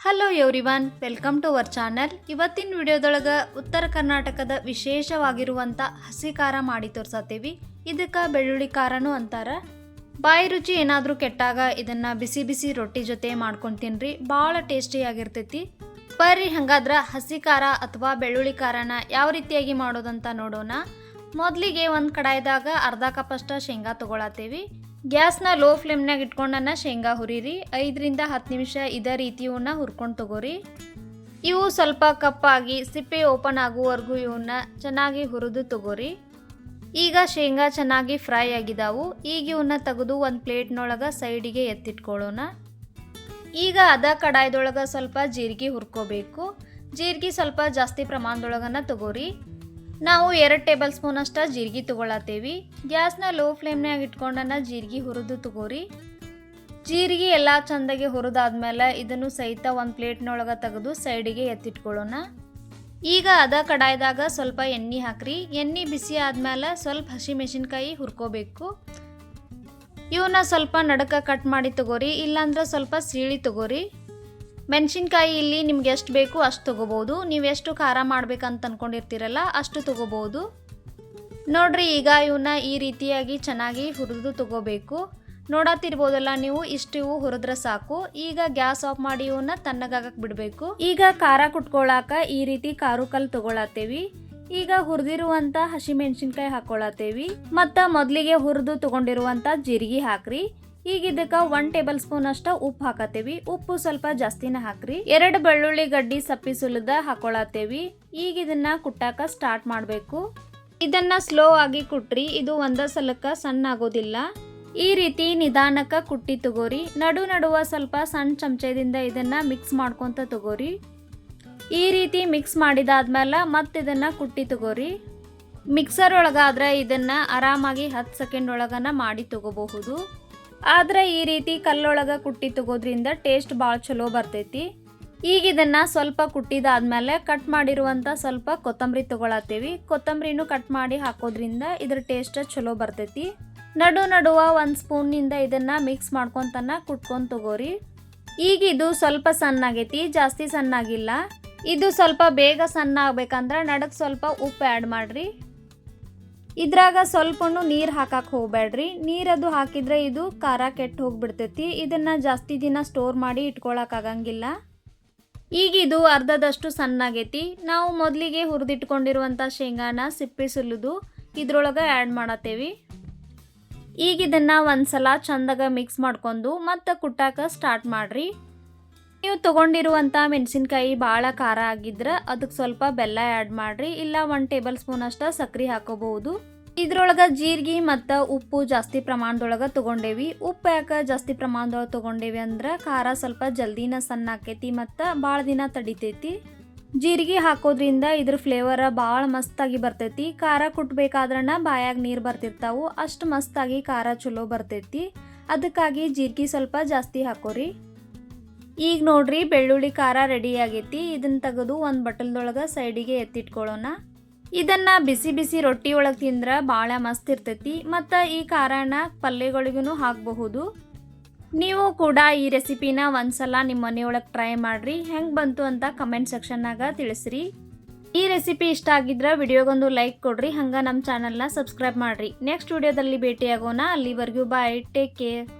Hello everyone welcome to our channel ಇವತ್ತಿನ ವಿಡಿಯೋದೊಳಗೆ ಉತ್ತರ ಕರ್ನಾಟಕದ ವಿಶೇಷವಾಗಿರುವಂಥ ಹಸಿ ಖಾರ ಮಾಡಿ ತೋರ್ಸತ್ತೀವಿ ಇದಕ್ಕೆ ಬೆಳ್ಳುಳ್ಳಿ ಖಾರನೂ ಅಂತಾರ. ಬಾಯಿ ರುಚಿ ಏನಾದರೂ ಕೆಟ್ಟಾಗ ಇದನ್ನು ಬಿಸಿ ಬಿಸಿ ರೊಟ್ಟಿ ಜೊತೆ ಮಾಡ್ಕೊಂಡು ತಿನ್ರಿ ಭಾಳ ಟೇಸ್ಟಿಯಾಗಿರ್ತೈತಿ ಬರ್ರಿ ಹಂಗಾದ್ರೆ ಹಸಿ ಖಾರ ಅಥವಾ ಬೆಳ್ಳುಳ್ಳಿ ಖಾರನ ಯಾವ ರೀತಿಯಾಗಿ ಮಾಡೋದಂತ ನೋಡೋಣ. ಮೊದಲಿಗೆ ಒಂದು ಕಡಾಯ್ದಾಗ ಅರ್ಧ ಕಪ್ಪಷ್ಟು ಶೇಂಗಾ ತೊಗೊಳತ್ತೀವಿ ಗ್ಯಾಸ್ನ ಲೋ ಫ್ಲೇಮ್ನಾಗ ಇಟ್ಕೊಂಡನ್ನ ಶೇಂಗಾ ಹುರಿರಿ. ಐದರಿಂದ ಹತ್ತು ನಿಮಿಷ ಇದೇ ರೀತಿ ಇವನ್ನ ಹುರ್ಕೊಂಡು ತಗೋರಿ. ಇವು ಸ್ವಲ್ಪ ಕಪ್ಪಾಗಿ ಸಿಪ್ಪೆ ಓಪನ್ ಆಗುವವರೆಗೂ ಇವನ್ನ ಚೆನ್ನಾಗಿ ಹುರಿದು ತಗೋರಿ. ಈಗ ಶೇಂಗಾ ಚೆನ್ನಾಗಿ ಫ್ರೈ ಆಗಿದಾವು. ಈಗ ಇವನ್ನ ತೆಗೆದು ಒಂದು ಪ್ಲೇಟ್ನೊಳಗೆ ಸೈಡಿಗೆ ಎತ್ತಿಟ್ಕೊಳ್ಳೋಣ. ಈಗ ಅದ ಕಡಾಯ್ದೊಳಗೆ ಸ್ವಲ್ಪ ಜೀರಿಗೆ ಹುರ್ಕೋಬೇಕು. ಜೀರಿಗೆ ಸ್ವಲ್ಪ ಜಾಸ್ತಿ ಪ್ರಮಾಣದೊಳಗನ ತಗೋರಿ. ನಾವು ಎರಡು ಟೇಬಲ್ ಸ್ಪೂನ್ ಅಷ್ಟು ಜೀರಿಗೆ ತಗೊಳತ್ತೇವಿ. ಗ್ಯಾಸ್ನ ಲೋ ಫ್ಲೇಮ್ನಾಗ ಇಟ್ಕೊಂಡನ್ನ ಜೀರಿಗೆ ಹುರಿದು ತಗೋರಿ. ಜೀರಿಗೆ ಎಲ್ಲ ಚಂದಾಗಿ ಹುರಿದಾದ್ಮೇಲೆ ಇದನ್ನು ಸಹಿತ ಒಂದು ಪ್ಲೇಟ್ನೊಳಗೆ ತೆಗೆದು ಸೈಡಿಗೆ ಎತ್ತಿಟ್ಕೊಳ್ಳೋಣ. ಈಗ ಅದ ಕಡಾಯ್ದಾಗ ಸ್ವಲ್ಪ ಎಣ್ಣೆ ಹಾಕ್ರಿ. ಎಣ್ಣೆ ಬಿಸಿ ಆದ್ಮೇಲೆ ಸ್ವಲ್ಪ ಹಸಿ ಮೆಣಸಿನ್ಕಾಯಿ ಹುರ್ಕೋಬೇಕು. ಇವನ್ನ ಸ್ವಲ್ಪ ನಡಕ ಕಟ್ ಮಾಡಿ ತಗೋರಿ. ಇಲ್ಲಾಂದ್ರೆ ಸ್ವಲ್ಪ ಸೀಳಿ ತಗೋರಿ. ಮೆಣಸಿನ್ಕಾಯಿ ಇಲ್ಲಿ ನಿಮ್ಗೆ ಎಷ್ಟು ಬೇಕು ಅಷ್ಟು ತೊಗೋಬೋದು. ನೀವು ಎಷ್ಟು ಖಾರ ಮಾಡ್ಬೇಕಂತ ಅನ್ಕೊಂಡಿರ್ತೀರಲ್ಲ ಅಷ್ಟು ತೊಗೋಬೋದು. ನೋಡ್ರಿ, ಈಗ ಇವನ್ನ ಈ ರೀತಿಯಾಗಿ ಚೆನ್ನಾಗಿ ಹುರಿದು ತೊಗೋಬೇಕು. ನೋಡತ್ತಿರ್ಬೋದಲ್ಲ ನೀವು, ಇಷ್ಟು ಇವು ಹುರಿದ್ರೆ ಸಾಕು. ಈಗ ಗ್ಯಾಸ್ ಆಫ್ ಮಾಡಿ ಇವನ್ನ ತಣ್ಣಗಾಗಕ್ಕೆ ಬಿಡಬೇಕು. ಈಗ ಖಾರ ಕುಟ್ಕೊಳಾಕ ಈ ರೀತಿ ಖಾರು ಕಲ್ಲು ತಗೊಳತ್ತೇವಿ ಈಗ ಹುರಿದಿರುವಂತ ಹಸಿಮೆಣಸಿನ್ಕಾಯಿ ಹಾಕೊಳತ್ತೇವಿ ಮತ್ತ ಮೊದಲಿಗೆ ಹುರಿದು ತಗೊಂಡಿರುವಂತ ಜೀರಿಗೆ ಹಾಕ್ರಿ. ಈಗ ಇದಕ್ಕೆ ಒನ್ ಟೇಬಲ್ ಸ್ಪೂನ್ ಅಷ್ಟ ಉಪ್ಪು ಹಾಕತ್ತೇವಿ. ಉಪ್ಪು ಸ್ವಲ್ಪ ಜಾಸ್ತಿನ ಹಾಕ್ರಿ. ಎರಡು ಬೆಳ್ಳುಳ್ಳಿ ಗಡ್ಡಿ ಸಪ್ಪಿ ಸುಲಿದ ಹಾಕೊಳತ್ತೇವಿ. ಈಗ ಇದನ್ನ ಕುಟ್ಟಾಕ ಸ್ಟಾರ್ಟ್ ಮಾಡಬೇಕು. ಇದನ್ನ ಸ್ಲೋ ಆಗಿ ಕುಟ್ರಿ, ಇದು ಒಂದ ಸಲಕ್ಕ ಸಣ್ಣ ಆಗೋದಿಲ್ಲ. ಈ ರೀತಿ ನಿಧಾನಕ್ಕ ಕುಟ್ಟಿ ತಗೋರಿ. ನಡು ನಡುವ ಸ್ವಲ್ಪ ಸಣ್ಣ ಚಮಚದಿಂದ ಇದನ್ನ ಮಿಕ್ಸ್ ಮಾಡ್ಕೊಂತ ತಗೋರಿ. ಈ ರೀತಿ ಮಿಕ್ಸ್ ಮಾಡಿದಾದ್ಮೇಲೆ ಮತ್ತೆ ಇದನ್ನ ಕುಟ್ಟಿ ತಗೋರಿ. ಮಿಕ್ಸರ್ ಒಳಗಾದ್ರೆ ಇದನ್ನ ಆರಾಮಾಗಿ ಹತ್ತು ಸೆಕೆಂಡ್ ಒಳಗನ ಮಾಡಿ ತಗೋಬಹುದು. ಆದ್ರೆ ಈ ರೀತಿ ಕಲ್ಲೊಳಗೆ ಕುಟ್ಟಿ ತಗೋದ್ರಿಂದ ಟೇಸ್ಟ್ ಭಾಳ ಚಲೋ ಬರ್ತೈತಿ. ಈಗ ಇದನ್ನ ಸ್ವಲ್ಪ ಕುಟ್ಟಿದಾದ್ಮೇಲೆ ಕಟ್ ಮಾಡಿರುವಂತ ಸ್ವಲ್ಪ ಕೊತ್ತಂಬರಿ ತಗೊಳತ್ತೀವಿ. ಕೊತ್ತಂಬರಿನೂ ಕಟ್ ಮಾಡಿ ಹಾಕೋದ್ರಿಂದ ಇದ್ರ ಟೇಸ್ಟ್ ಚಲೋ ಬರ್ತೈತಿ. ನಡು ನಡುವ ಒಂದು ಸ್ಪೂನ್ನಿಂದ ಇದನ್ನ ಮಿಕ್ಸ್ ಮಾಡ್ಕೊಂತನ ಕುಟ್ಕೊಂಡು ತಗೋರಿ. ಈಗ ಇದು ಸ್ವಲ್ಪ ಸಣ್ಣಾಗೈತಿ, ಜಾಸ್ತಿ ಸಣ್ಣಾಗಿಲ್ಲ. ಇದು ಸ್ವಲ್ಪ ಬೇಗ ಸಣ್ಣ ಆಗ್ಬೇಕಂದ್ರೆ ನಡಕ್ಕೆ ಸ್ವಲ್ಪ ಉಪ್ಪು ಆ್ಯಡ್ ಮಾಡ್ರಿ. ಇದ್ರಾಗ ಸ್ವಲ್ಪನು ನೀರು ಹಾಕಕ್ಕೆ ಹೋಗ್ಬೇಡ್ರಿ ನೀರದು ಹಾಕಿದ್ರೆ ಇದು ಖಾರ ಕೆಟ್ಟು ಹೋಗ್ಬಿಡ್ತೈತಿ. ಇದನ್ನ ಜಾಸ್ತಿ ದಿನ ಸ್ಟೋರ್ ಮಾಡಿ ಇಟ್ಕೊಳಕ್ಕಾಗಂಗಿಲ್ಲ ಈಗ ಇದು ಅರ್ಧದಷ್ಟು ಸಣ್ಣ ಆಗೈತಿ ನಾವು ಮೊದಲಿಗೆ ಹುರಿದಿಟ್ಕೊಂಡಿರುವಂಥ ಶೇಂಗಾನ ಸಿಪ್ಪೆ ಸುಲಿದು ಇದ್ರೊಳಗೆ ಆ್ಯಡ್ ಮಾಡತ್ತೇವಿ. ಈಗ ಇದನ್ನ ಒಂದ್ಸಲ ಚಂದಾಗ ಮಿಕ್ಸ್ ಮಾಡ್ಕೊಂಡು ಮತ್ತೆ ಕುಟ್ಟಾಕ ಸ್ಟಾರ್ಟ್ ಮಾಡ್ರಿ. ನೀವು ತಗೊಂಡಿರುವಂಥ ಮೆಣಸಿನ್ಕಾಯಿ ಭಾಳ ಖಾರ ಆಗಿದ್ರೆ ಅದಕ್ಕೆ ಸ್ವಲ್ಪ ಬೆಲ್ಲ ಆ್ಯಡ್ ಮಾಡ್ರಿ, ಇಲ್ಲ ಒನ್ ಟೇಬಲ್ ಸ್ಪೂನ್ ಅಷ್ಟ ಸಕ್ರೆ ಹಾಕೋಬಹುದು. ಇದ್ರೊಳಗೆ ಜೀರಿಗೆ ಮತ್ತು ಉಪ್ಪು ಜಾಸ್ತಿ ಪ್ರಮಾಣದೊಳಗೆ ತೊಗೊಂಡೇವಿ. ಉಪ್ಪು ಯಾಕೆ ಜಾಸ್ತಿ ಪ್ರಮಾಣದೊಳಗೆ ತೊಗೊಂಡೇವಿ ಅಂದ್ರೆ ಖಾರ ಸ್ವಲ್ಪ ಜಲ್ದಿನ ಸಣ್ಣ ಆಕೈತಿ ಮತ್ತು ಭಾಳ ದಿನ ತಡಿತೈತಿ. ಜೀರಿಗೆ ಹಾಕೋದ್ರಿಂದ ಇದ್ರ ಫ್ಲೇವರ ಭಾಳ ಮಸ್ತಾಗಿ ಬರ್ತೈತಿ. ಖಾರ ಕುಟ್ಬೇಕಾದ್ರನ ಬಾಯಾಗ ನೀರು ಬರ್ತಿರ್ತಾವು, ಅಷ್ಟು ಮಸ್ತಾಗಿ ಖಾರ ಚಲೋ ಬರ್ತೈತಿ. ಅದಕ್ಕಾಗಿ ಜೀರಿಗೆ ಸ್ವಲ್ಪ ಜಾಸ್ತಿ ಹಾಕೋರಿ. ಈಗ ನೋಡ್ರಿ ಬೆಳ್ಳುಳ್ಳಿ ಖಾರ ರೆಡಿ ಆಗೈತಿ. ಇದನ್ನ ತೆಗೆದು ಒಂದು ಬಟಲ್ದೊಳಗೆ ಸೈಡಿಗೆ ಎತ್ತಿಟ್ಕೊಳ್ಳೋಣ. ಇದನ್ನ ಬಿಸಿ ಬಿಸಿ ರೊಟ್ಟಿ ಒಳಗೆ ತಿಂದ್ರೆ ಭಾಳ ಮಸ್ತ್ ಇರ್ತೈತಿ. ಮತ್ತು ಈ ಖಾರನ ಪಲ್ಯಗಳಿಗೂ ಹಾಕಬಹುದು. ನೀವು ಕೂಡ ಈ ರೆಸಿಪಿನ ಒಂದ್ಸಲ ನಿಮ್ಮ ಮನೆಯೊಳಗೆ ಟ್ರೈ ಮಾಡ್ರಿ. ಹೆಂಗೆ ಬಂತು ಅಂತ ಕಮೆಂಟ್ ಸೆಕ್ಷನ್ನಾಗ ತಿಳಿಸ್ರಿ. ಈ ರೆಸಿಪಿ ಇಷ್ಟ ಆಗಿದ್ರೆ ವಿಡಿಯೋಗೊಂದು ಲೈಕ್ ಕೊಡ್ರಿ. ಹಂಗೆ ನಮ್ಮ ಚಾನಲ್ನ ಸಬ್ಸ್ಕ್ರೈಬ್ ಮಾಡ್ರಿ. ನೆಕ್ಸ್ಟ್ ವಿಡಿಯೋದಲ್ಲಿ ಭೇಟಿಯಾಗೋಣ. ಅಲ್ಲಿವರೆಗೂ ಬಾಯ್ ಟೇಕ್ ಕೇರ್